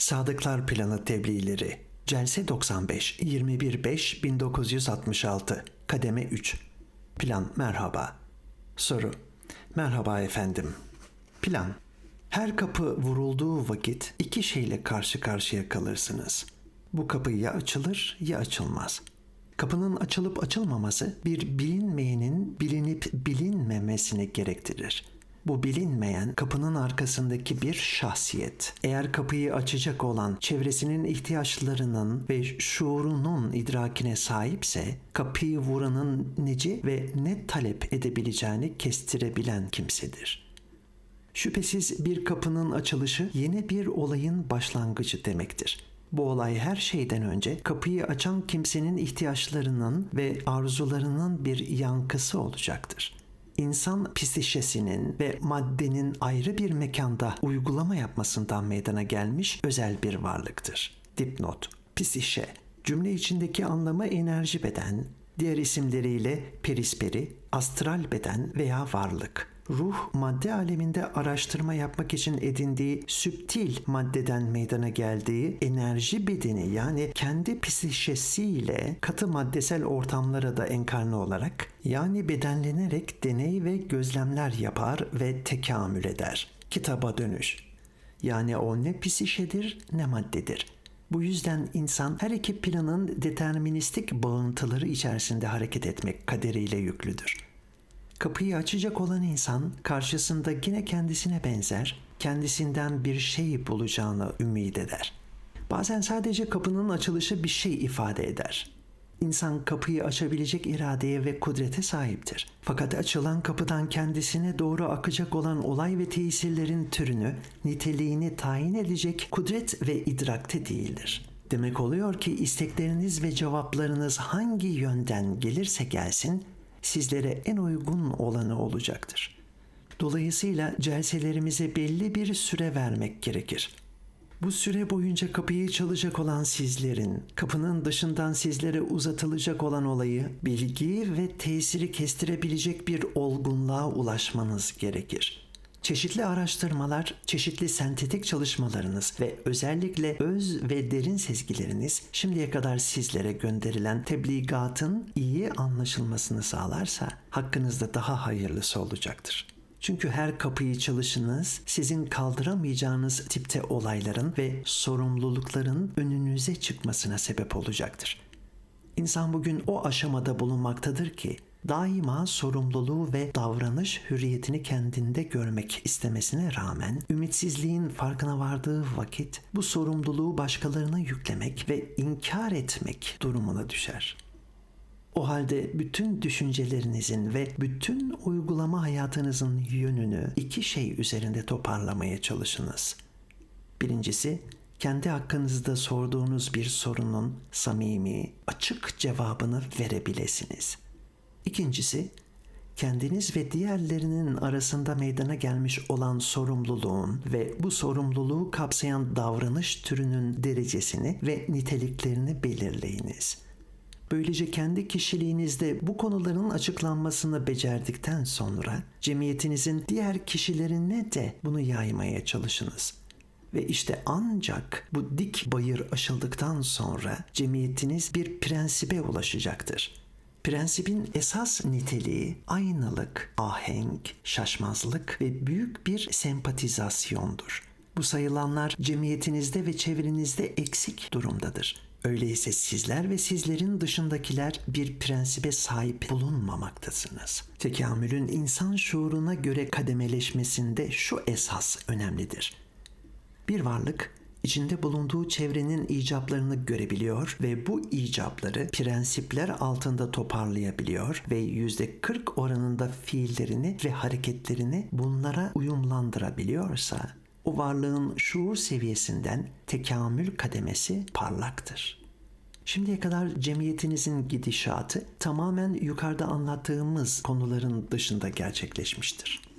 Sadıklar Planı Tebliğleri. Celse 95 21 1966 Kademe 3 Plan merhaba. Soru. Merhaba efendim. Plan. Her kapı vurulduğu vakit iki şeyle karşı karşıya kalırsınız. Bu kapı ya açılır ya açılmaz. Kapının açılıp açılmaması bir bilinmeyenin bilinip bilinmemesini gerektirir. Bu bilinmeyen kapının arkasındaki bir şahsiyet. Eğer kapıyı açacak olan çevresinin ihtiyaçlarının ve şuurunun idrakine sahipse kapıyı vuranın neci ve ne talep edebileceğini kestirebilen kimsedir. Şüphesiz bir kapının açılışı yeni bir olayın başlangıcı demektir. Bu olay her şeyden önce kapıyı açan kimsenin ihtiyaçlarının ve arzularının bir yankısı olacaktır. İnsan psişesinin ve maddenin ayrı bir mekanda uygulama yapmasından meydana gelmiş özel bir varlıktır. Dipnot Psişe Cümle içindeki anlamı enerji beden, diğer isimleriyle perisperi, astral beden veya varlık. Ruh madde aleminde araştırma yapmak için edindiği süptil maddeden meydana geldiği enerji bedeni yani kendi psişesiyle katı maddesel ortamlara da enkarne olarak yani bedenlenerek deney ve gözlemler yapar ve tekamül eder. Kitaba dönüş. Yani o ne psişedir ne maddedir. Bu yüzden insan her iki planın deterministik bağıntıları içerisinde hareket etmek kaderiyle yüklüdür. Kapıyı açacak olan insan karşısında yine kendisine benzer, kendisinden bir şey bulacağını ümit eder. Bazen sadece kapının açılışı bir şey ifade eder. İnsan kapıyı açabilecek iradeye ve kudrete sahiptir. Fakat açılan kapıdan kendisine doğru akacak olan olay ve tesirlerin türünü, niteliğini tayin edecek kudret ve idrakte değildir. Demek oluyor ki istekleriniz ve cevaplarınız hangi yönden gelirse gelsin, sizlere en uygun olanı olacaktır. Dolayısıyla celselerimize belli bir süre vermek gerekir. Bu süre boyunca kapıyı çalacak olan sizlerin, kapının dışından sizlere uzatılacak olan olayı, bilgi ve tesiri kestirebilecek bir olgunluğa ulaşmanız gerekir. Çeşitli araştırmalar, çeşitli sentetik çalışmalarınız ve özellikle öz ve derin sezgileriniz şimdiye kadar sizlere gönderilen tebligatın iyi anlaşılmasını sağlarsa hakkınızda daha hayırlısı olacaktır. Çünkü her kapıyı çalışınız sizin kaldıramayacağınız tipte olayların ve sorumlulukların önünüze çıkmasına sebep olacaktır. İnsan bugün o aşamada bulunmaktadır ki daima sorumluluğu ve davranış hürriyetini kendinde görmek istemesine rağmen ümitsizliğin farkına vardığı vakit bu sorumluluğu başkalarına yüklemek ve inkar etmek durumuna düşer. O halde bütün düşüncelerinizin ve bütün uygulama hayatınızın yönünü iki şey üzerinde toparlamaya çalışınız. Birincisi, kendi hakkınızda sorduğunuz bir sorunun samimi, açık cevabını verebilesiniz. İkincisi, kendiniz ve diğerlerinin arasında meydana gelmiş olan sorumluluğun ve bu sorumluluğu kapsayan davranış türünün derecesini ve niteliklerini belirleyiniz. Böylece kendi kişiliğinizde bu konuların açıklanmasını becerdikten sonra cemiyetinizin diğer kişilerine de bunu yaymaya çalışınız. Ve işte ancak bu dik bayır aşıldıktan sonra cemiyetiniz bir prensibe ulaşacaktır. Prensibin esas niteliği aynılık, ahenk, şaşmazlık ve büyük bir sempatizasyondur. Bu sayılanlar cemiyetinizde ve çevrenizde eksik durumdadır. Öyleyse sizler ve sizlerin dışındakiler bir prensibe sahip bulunmamaktasınız. Tekamülün insan şuuruna göre kademeleşmesinde şu esas önemlidir. Bir varlık içinde bulunduğu çevrenin icaplarını görebiliyor ve bu icapları prensipler altında toparlayabiliyor ve yüzde 40 oranında fiillerini ve hareketlerini bunlara uyumlandırabiliyorsa o varlığın şuur seviyesinden tekamül kademesi parlaktır. Şimdiye kadar cemiyetinizin gidişatı tamamen yukarıda anlattığımız konuların dışında gerçekleşmiştir.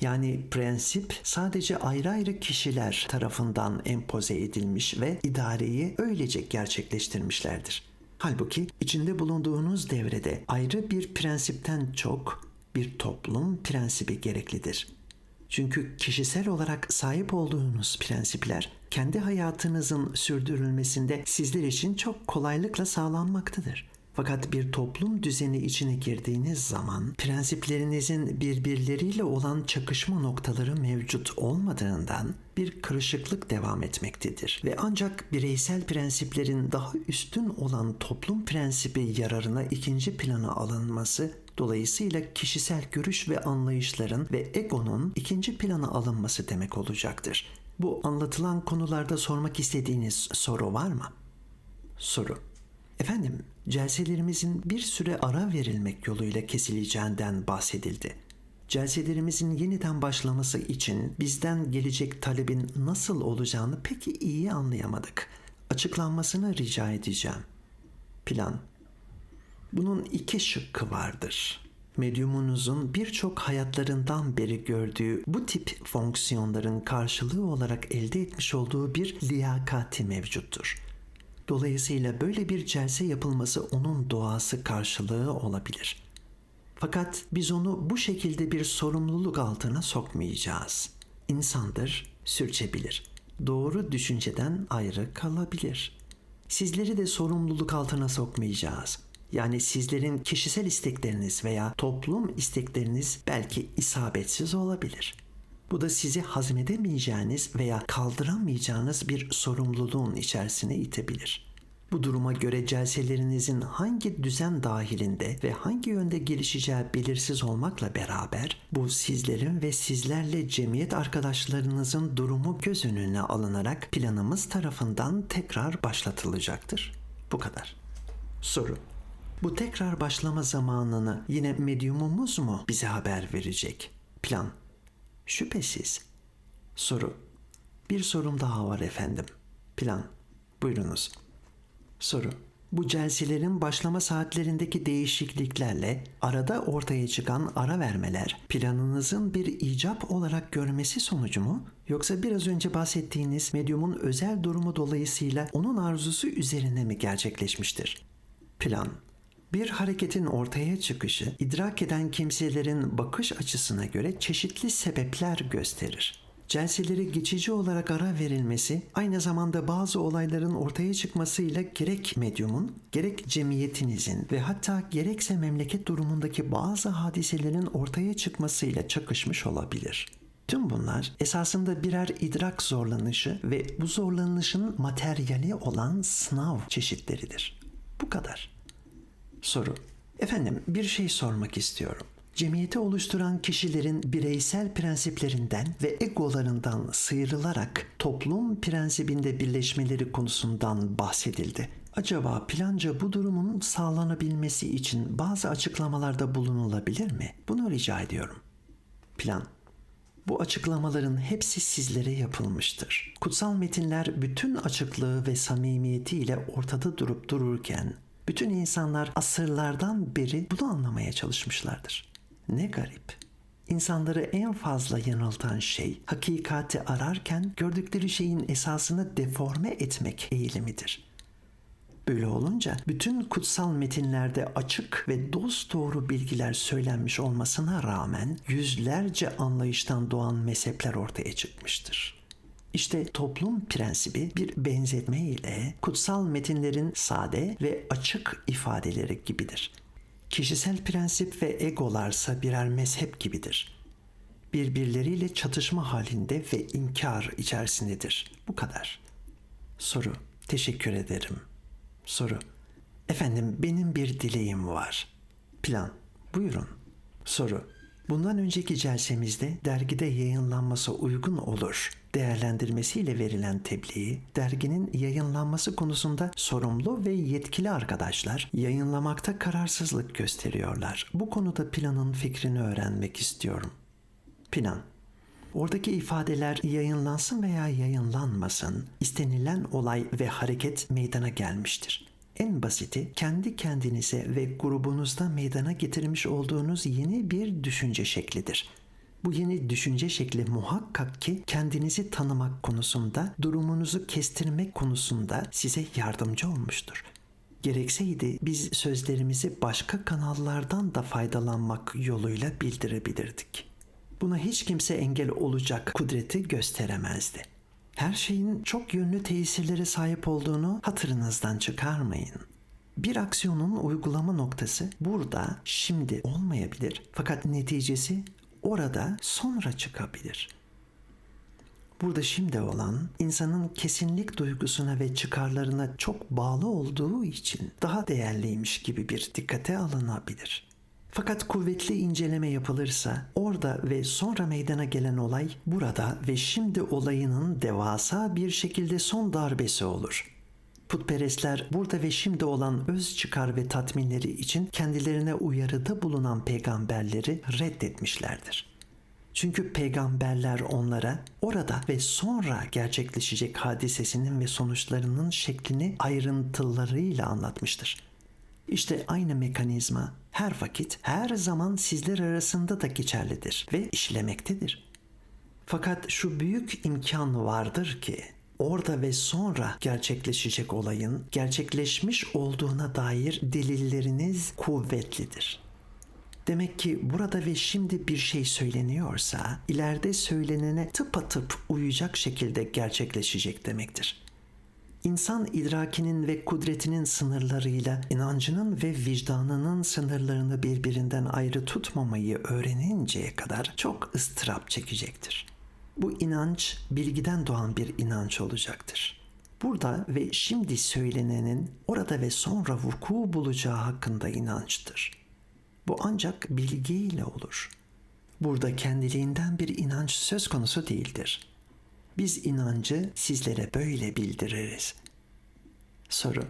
Yani prensip sadece ayrı ayrı kişiler tarafından empoze edilmiş ve idareyi öylece gerçekleştirmişlerdir. Halbuki içinde bulunduğunuz devrede ayrı bir prensipten çok bir toplum prensibi gereklidir. Çünkü kişisel olarak sahip olduğunuz prensipler kendi hayatınızın sürdürülmesinde sizler için çok kolaylıkla sağlanmaktadır. Fakat bir toplum düzeni içine girdiğiniz zaman prensiplerinizin birbirleriyle olan çakışma noktaları mevcut olmadığından bir karışıklık devam etmektedir ve ancak bireysel prensiplerin daha üstün olan toplum prensibi yararına ikinci plana alınması dolayısıyla kişisel görüş ve anlayışların ve egonun ikinci plana alınması demek olacaktır. Bu anlatılan konularda sormak istediğiniz soru var mı? Soru. Efendim, celselerimizin bir süre ara verilmek yoluyla kesileceğinden bahsedildi. Celselerimizin yeniden başlaması için bizden gelecek talebin nasıl olacağını pek iyi anlayamadık. Açıklanmasını rica edeceğim. Plan. Bunun iki şıkkı vardır. Medyumunuzun birçok hayatlarından beri gördüğü bu tip fonksiyonların karşılığı olarak elde etmiş olduğu bir liyakati mevcuttur. Dolayısıyla böyle bir celse yapılması onun doğası karşılığı olabilir. Fakat biz onu bu şekilde bir sorumluluk altına sokmayacağız. İnsandır, sürçebilir. Doğru düşünceden ayrı kalabilir. Sizleri de sorumluluk altına sokmayacağız. Yani sizlerin kişisel istekleriniz veya toplum istekleriniz belki isabetsiz olabilir. Bu da sizi hazmedemeyeceğiniz veya kaldıramayacağınız bir sorumluluğun içerisine itebilir. Bu duruma göre celselerinizin hangi düzen dahilinde ve hangi yönde gelişeceği belirsiz olmakla beraber bu sizlerin ve sizlerle cemiyet arkadaşlarınızın durumu göz önüne alınarak planımız tarafından tekrar başlatılacaktır. Bu kadar. Soru. Bu tekrar başlama zamanını yine medyumumuz mu bize haber verecek? Plan. Şüphesiz. Soru. Bir sorum daha var efendim. Plan. Buyurunuz. Soru. Bu celselerin başlama saatlerindeki değişikliklerle arada ortaya çıkan ara vermeler planınızın bir icap olarak görmesi sonucu mu? Yoksa biraz önce bahsettiğiniz medyumun özel durumu dolayısıyla onun arzusu üzerine mi gerçekleşmiştir? Plan bir hareketin ortaya çıkışı idrak eden kimselerin bakış açısına göre çeşitli sebepler gösterir. Celseleri geçici olarak ara verilmesi aynı zamanda bazı olayların ortaya çıkmasıyla gerek medyumun, gerek cemiyetinizin ve hatta gerekse memleket durumundaki bazı hadiselerin ortaya çıkmasıyla çakışmış olabilir. Tüm bunlar esasında birer idrak zorlanışı ve bu zorlanışın materyali olan sınav çeşitleridir. Bu kadar. Soru. Efendim bir şey sormak istiyorum. Cemiyeti oluşturan kişilerin bireysel prensiplerinden ve egolarından sıyrılarak toplum prensibinde birleşmeleri konusundan bahsedildi. Acaba planca bu durumun sağlanabilmesi için bazı açıklamalarda bulunulabilir mi? Bunu rica ediyorum. Plan bu açıklamaların hepsi sizlere yapılmıştır. Kutsal metinler bütün açıklığı ve samimiyetiyle ortada durup dururken bütün insanlar asırlardan beri bunu anlamaya çalışmışlardır. Ne garip. İnsanları en fazla yanıltan şey hakikati ararken gördükleri şeyin esasını deforme etmek eğilimidir. Böyle olunca bütün kutsal metinlerde açık ve dosdoğru bilgiler söylenmiş olmasına rağmen yüzlerce anlayıştan doğan mezhepler ortaya çıkmıştır. İşte toplum prensibi bir benzetme ile kutsal metinlerin sade ve açık ifadeleri gibidir. Kişisel prensip ve egolarsa birer mezhep gibidir. Birbirleriyle çatışma halinde ve inkar içerisindedir. Bu kadar. Soru. Teşekkür ederim. Soru. Efendim benim bir dileğim var. Plan. Buyurun. Soru. Bundan önceki celsemizde dergide yayınlanması uygun olur değerlendirmesiyle verilen tebliği derginin yayınlanması konusunda sorumlu ve yetkili arkadaşlar yayınlamakta kararsızlık gösteriyorlar. Bu konuda planın fikrini öğrenmek istiyorum. Plan Oradaki ifadeler yayınlansın veya yayınlanmasın, istenilen olay ve hareket meydana gelmiştir. En basiti kendi kendinize ve grubunuzda meydana getirmiş olduğunuz yeni bir düşünce şeklidir. Bu yeni düşünce şekli muhakkak ki kendinizi tanımak konusunda, durumunuzu kestirmek konusunda size yardımcı olmuştur. Gerekseydi biz sözlerimizi başka kanallardan da faydalanmak yoluyla bildirebilirdik. Buna hiç kimse engel olacak kudreti gösteremezdi. Her şeyin çok yönlü tesirlere sahip olduğunu hatırınızdan çıkarmayın. Bir aksiyonun uygulama noktası burada şimdi olmayabilir fakat neticesi orada sonra çıkabilir. Burada şimdi olan insanın kesinlik duygusuna ve çıkarlarına çok bağlı olduğu için daha değerliymiş gibi bir dikkate alınabilir. Fakat kuvvetli inceleme yapılırsa orada ve sonra meydana gelen olay burada ve şimdi olayının devasa bir şekilde son darbesi olur. Putperestler burada ve şimdi olan öz çıkar ve tatminleri için kendilerine uyarıda bulunan peygamberleri reddetmişlerdir. Çünkü peygamberler onlara orada ve sonra gerçekleşecek hadisesinin ve sonuçlarının şeklini ayrıntılarıyla anlatmıştır. İşte aynı mekanizma her vakit, her zaman sizler arasında da geçerlidir ve işlemektedir. Fakat şu büyük imkan vardır ki orada ve sonra gerçekleşecek olayın gerçekleşmiş olduğuna dair delilleriniz kuvvetlidir. Demek ki burada ve şimdi bir şey söyleniyorsa ileride söylenene tıpatıp uyacak şekilde gerçekleşecek demektir. İnsan idrakinin ve kudretinin sınırlarıyla inancının ve vicdanının sınırlarını birbirinden ayrı tutmamayı öğreninceye kadar çok ıstırap çekecektir. Bu inanç bilgiden doğan bir inanç olacaktır. Burada ve şimdi söylenenin orada ve sonra vuku bulacağı hakkında inançtır. Bu ancak bilgiyle olur. Burada kendiliğinden bir inanç söz konusu değildir. Biz inancı sizlere böyle bildiririz. Soru.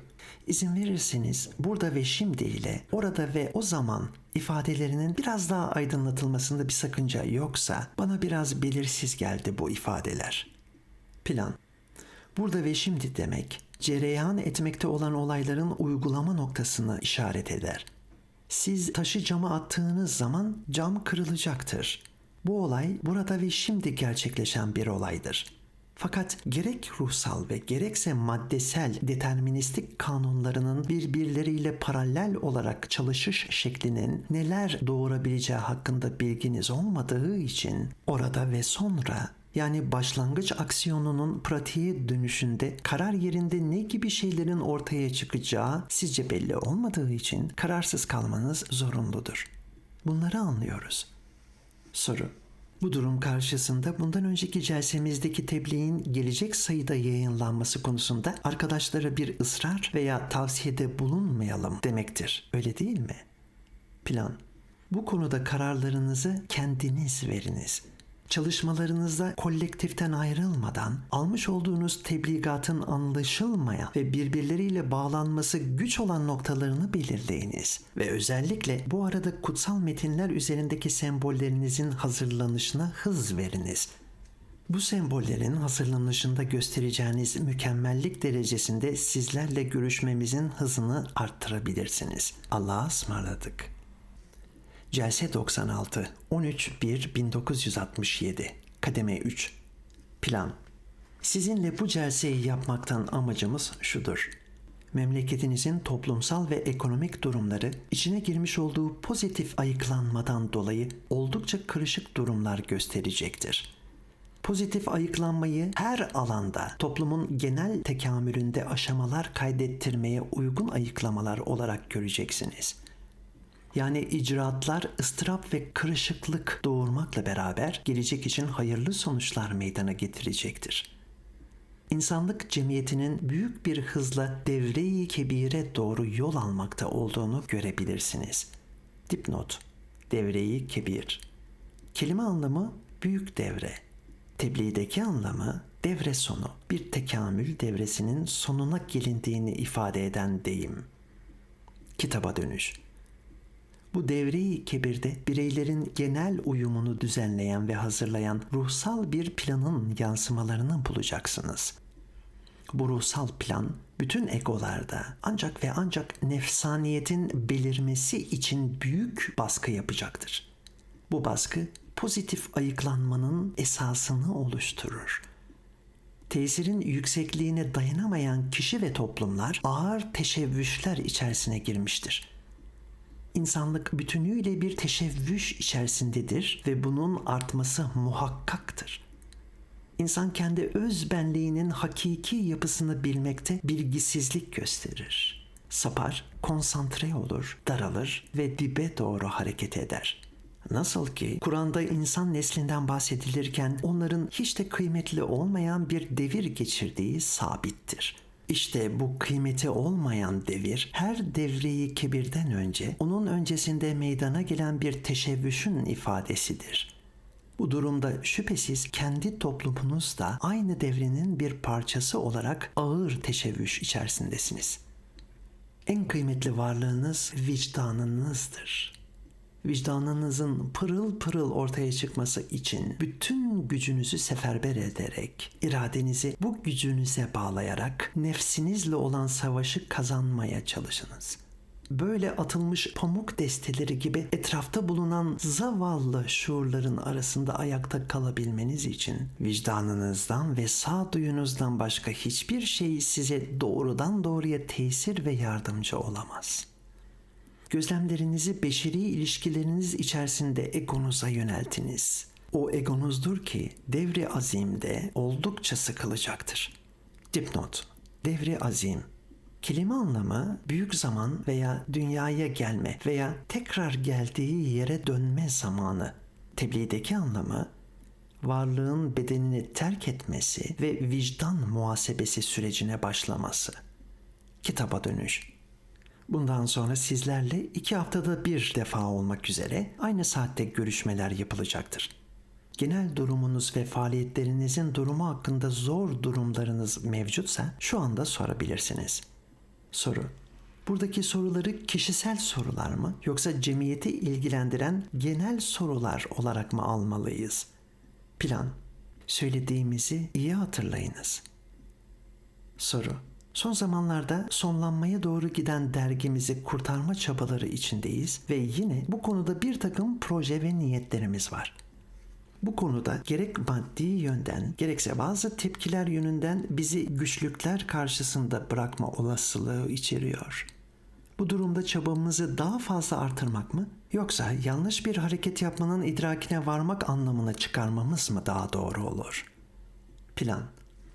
İzin verirseniz burada ve şimdi ile orada ve o zaman ifadelerinin biraz daha aydınlatılmasında bir sakınca yoksa bana biraz belirsiz geldi bu ifadeler. Plan. Burada ve şimdi demek cereyan etmekte olan olayların uygulama noktasını işaret eder. Siz taşı cama attığınız zaman cam kırılacaktır. Bu olay burada ve şimdi gerçekleşen bir olaydır. Fakat gerek ruhsal ve gerekse maddesel deterministik kanunlarının birbirleriyle paralel olarak çalışış şeklinin neler doğurabileceği hakkında bilginiz olmadığı için orada ve sonra yani başlangıç aksiyonunun pratiğe dönüşünde karar yerinde ne gibi şeylerin ortaya çıkacağı sizce belli olmadığı için kararsız kalmanız zorunludur. Bunları anlıyoruz. Soru bu durum karşısında bundan önceki celsemizdeki tebliğin gelecek sayıda yayınlanması konusunda arkadaşlara bir ısrar veya tavsiyede bulunmayalım demektir. Öyle değil mi? Plan. Bu konuda kararlarınızı kendiniz veriniz. Çalışmalarınızda kolektiften ayrılmadan almış olduğunuz tebligatın anlaşılmayan ve birbirleriyle bağlanması güç olan noktalarını belirleyiniz ve özellikle bu arada kutsal metinler üzerindeki sembollerinizin hazırlanışına hız veriniz. Bu sembollerin hazırlanışında göstereceğiniz mükemmellik derecesinde sizlerle görüşmemizin hızını arttırabilirsiniz. Allah'a ısmarladık. Celse 96 13 1 1967 Kademe 3 Plan Sizinle bu celseyi yapmaktan amacımız şudur. Memleketinizin toplumsal ve ekonomik durumları içine girmiş olduğu pozitif ayıklanmadan dolayı oldukça karışık durumlar gösterecektir. Pozitif ayıklanmayı her alanda toplumun genel tekamülünde aşamalar kaydettirmeye uygun ayıklamalar olarak göreceksiniz.'' Yani icraatlar ıstırap ve kırışıklık doğurmakla beraber gelecek için hayırlı sonuçlar meydana getirecektir. İnsanlık cemiyetinin büyük bir hızla devreyi kebire doğru yol almakta olduğunu görebilirsiniz. Dipnot Devreyi kebir Kelime anlamı büyük devre. Tebliğdeki anlamı devre sonu, bir tekamül devresinin sonuna gelindiğini ifade eden deyim. Kitaba dönüş bu devreyi kebirde bireylerin genel uyumunu düzenleyen ve hazırlayan ruhsal bir planın yansımalarını bulacaksınız. Bu ruhsal plan bütün egolarda ancak ve ancak nefsaniyetin belirmesi için büyük baskı yapacaktır. Bu baskı pozitif ayıklanmanın esasını oluşturur. Tesirin yüksekliğine dayanamayan kişi ve toplumlar ağır teşebbüsler içerisine girmiştir İnsanlık bütünüyle bir teşebbüs içerisindedir ve bunun artması muhakkaktır. İnsan kendi öz benliğinin hakiki yapısını bilmekte bilgisizlik gösterir. Sapar, konsantre olur, daralır ve dibe doğru hareket eder. Nasıl ki Kur'an'da insan neslinden bahsedilirken onların hiç de kıymetli olmayan bir devir geçirdiği sabittir. İşte bu kıymeti olmayan devir her devreyi kebirden önce onun öncesinde meydana gelen bir teşebbüsün ifadesidir. Bu durumda şüphesiz kendi toplumunuz da aynı devrenin bir parçası olarak ağır teşebbüs içerisindesiniz. En kıymetli varlığınız vicdanınızdır. Vicdanınızın pırıl pırıl ortaya çıkması için bütün gücünüzü seferber ederek, iradenizi bu gücünüze bağlayarak nefsinizle olan savaşı kazanmaya çalışınız.'' böyle atılmış pamuk desteleri gibi etrafta bulunan zavallı şuurların arasında ayakta kalabilmeniz için vicdanınızdan ve sağduyunuzdan başka hiçbir şey size doğrudan doğruya tesir ve yardımcı olamaz. Gözlemlerinizi beşeri ilişkileriniz içerisinde egonuza yöneltiniz. O egonuzdur ki devri azimde oldukça sıkılacaktır. Dipnot Devri azim Kelime anlamı büyük zaman veya dünyaya gelme veya tekrar geldiği yere dönme zamanı. Tebliğdeki anlamı varlığın bedenini terk etmesi ve vicdan muhasebesi sürecine başlaması. Kitaba dönüş. Bundan sonra sizlerle iki haftada bir defa olmak üzere aynı saatte görüşmeler yapılacaktır. Genel durumunuz ve faaliyetlerinizin durumu hakkında zor durumlarınız mevcutsa şu anda sorabilirsiniz.'' Soru. Buradaki soruları kişisel sorular mı yoksa cemiyeti ilgilendiren genel sorular olarak mı almalıyız? Plan. Söylediğimizi iyi hatırlayınız. Soru. Son zamanlarda sonlanmaya doğru giden dergimizi kurtarma çabaları içindeyiz ve yine bu konuda bir takım proje ve niyetlerimiz var. Bu konuda gerek maddi yönden gerekse bazı tepkiler yönünden bizi güçlükler karşısında bırakma olasılığı içeriyor. Bu durumda çabamızı daha fazla artırmak mı yoksa yanlış bir hareket yapmanın idrakine varmak anlamına çıkarmamız mı daha doğru olur? Plan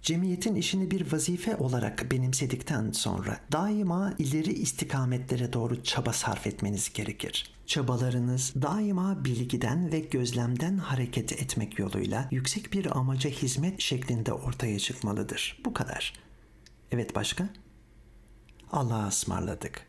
Cemiyetin işini bir vazife olarak benimsedikten sonra daima ileri istikametlere doğru çaba sarf etmeniz gerekir. Çabalarınız daima bilgiden ve gözlemden hareket etmek yoluyla yüksek bir amaca hizmet şeklinde ortaya çıkmalıdır. Bu kadar. Evet başka? Allah'a ısmarladık.